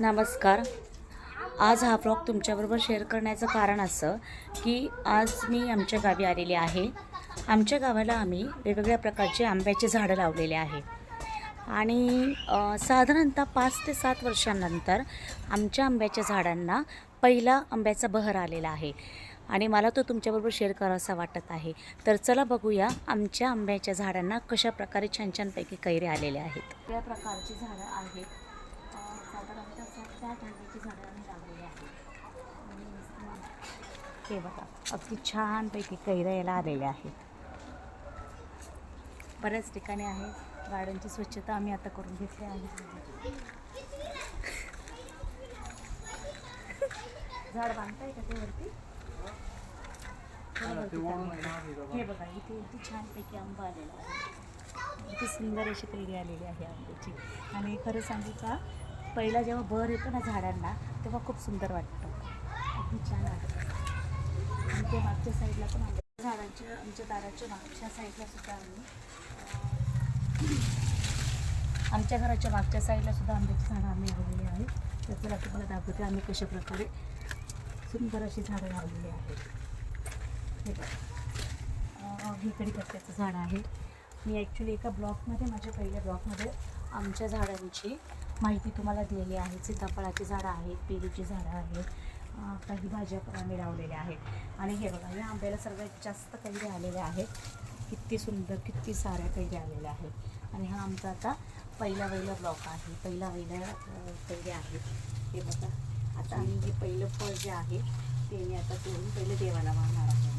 नमस्कार. आज हा ब्लॉग तुमच्याबरोबर शेअर करण्याचं कारण असं की आज मी आमच्या गावी आलेले आहे. आमच्या गावाला आम्ही वेगवेगळ्या प्रकारचे आंब्याचे झाडं लावलेले आहे. आणि साधारणतः पाच ते सात वर्षांनंतर आमच्या आंब्याच्या झाडांना पहिला आंब्याचा बहर आलेला आहे. आणि मला तो तुमच्याबरोबर शेअर करावासा वाटत आहे. तर चला बघूया आमच्या आंब्याच्या झाडांना कशा प्रकारे छान छानपैकी कैरे आलेले आहेत. वेगळ्या प्रकारची झाडं आहेत. सात आठ आंब्याची झाडं आम्ही लावलेली आहेत आणि हे बघा अगदी छानपैकी कैऱ्या याला आलेल्या आहेत. बऱ्याच ठिकाणी आहे. गार्डनची स्वच्छता आम्ही आता करून घेतली आहे. झाड बांधताय का ते वरती. हे बघा. इथे इथे छानपैकी आंबा आलेला आहे. इथे सुंदर अशी कैरी आलेली आहे आंब्याची. आणि खरं सांगू का पहिला जेव्हा भर येतो ना झाडांना तेव्हा खूप सुंदर वाटतं. अगदी छान वाटतं. आणि ते मागच्या साईडला पण आंबे झाडांच्या आमच्या दाराच्या मागच्या साईडला सुद्धा आम्ही आमच्या घराच्या मागच्या साईडला सुद्धा आंब्याची झाडं आम्ही लावलेली आहेत. तर चला तुम्हाला दाखवते आम्ही कशा प्रकारे सुंदर अशी झाडं लावलेली आहेत. हे बघा. अं, झाड आहे. मी ॲक्च्युली एका ब्लॉकमध्ये माझ्या पहिल्या ब्लॉकमध्ये आमच्या झाडांची माहिती तुम्हाला दिलेली आहे. सीताफळाची झाडं आहेत पेरूची झाडं आहेत काही भाज्या पण आम्ही लावलेल्या आहेत. आणि हे बघा या आंब्याला सर्वात जास्त कैऱ्या आलेल्या आहेत. किती सुंदर किती साऱ्या कैऱ्या आलेल्या आहेत. आणि हा आमचा आता पहिला वैला ब्लॉक आहे. पहिला पहिला अं, आहेत हे बघा आता आम्ही जे पहिलं फळ जे आहे ते मी आता तोडून पहिलं देवाला वाहणार आहे.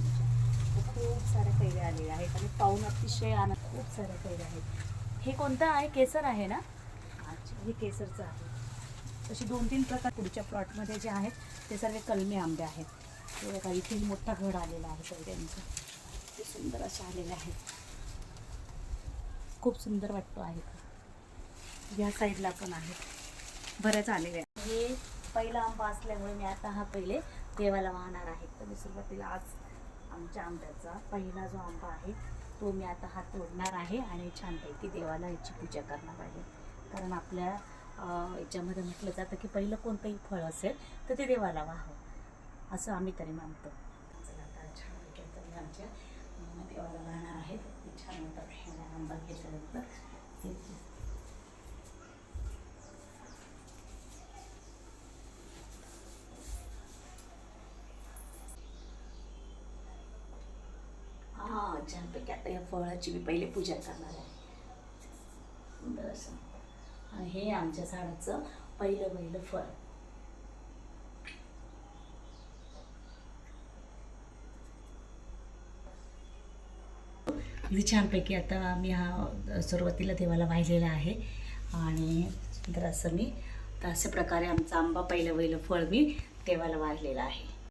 खूप साऱ्या कैऱ्या आलेल्या आहेत. आणि पाहून अतिशय आनंद खूप साऱ्या कैऱ्या आहेत. हे कोणतं आहे? केसर आहे ना? अच्छा हे केसरचं आहे. तसे दोन तीन प्रकार पुढच्या प्लॉटमध्ये जे आहेत ते सर्व कलमे आंबे आहेत. बघा इथे मोठा घड आलेला आहे कैऱ्यांचा ते सुंदर असे आलेले आहेत. खूप सुंदर वाटतो आहे या साईडला पण आहे. बऱ्याच आलेले आहे हे पहिला आंबा असल्यामुळे मी आता हा पहिले देवाला वाहणार आहे. तर मी सुरुवातीला आज आमच्या आंब्याचा पहिला जो आंबा आहे तो मी आता हा तोडणार आहे आणि छानपैकी देवाला याची पूजा करणार आहे. कारण आपल्या याच्यामध्ये म्हटलं जातं की पहिलं कोणतंही फळ असेल तर ते देवाला व्हावं. असं आम्ही तरी मानतो. आता आमच्या देवाला वाहणार आहे. छान होतात आंबा घेतल्यानंतर ते हा छानपैकी आता या फळाची मी पहिले पूजा करणार आहे. सुंदर असं. हे आमच्या झाडाचं पहिलं पहिलं फळ. अगदी छानपैकी आता मी हा सुरुवातीला देवाला वाहिलेला आहे. आणि तर असं मी तर अशा प्रकारे आमचा आंबा पहिलं पहिलं फळ मी देवाला वाहिलेलं आहे.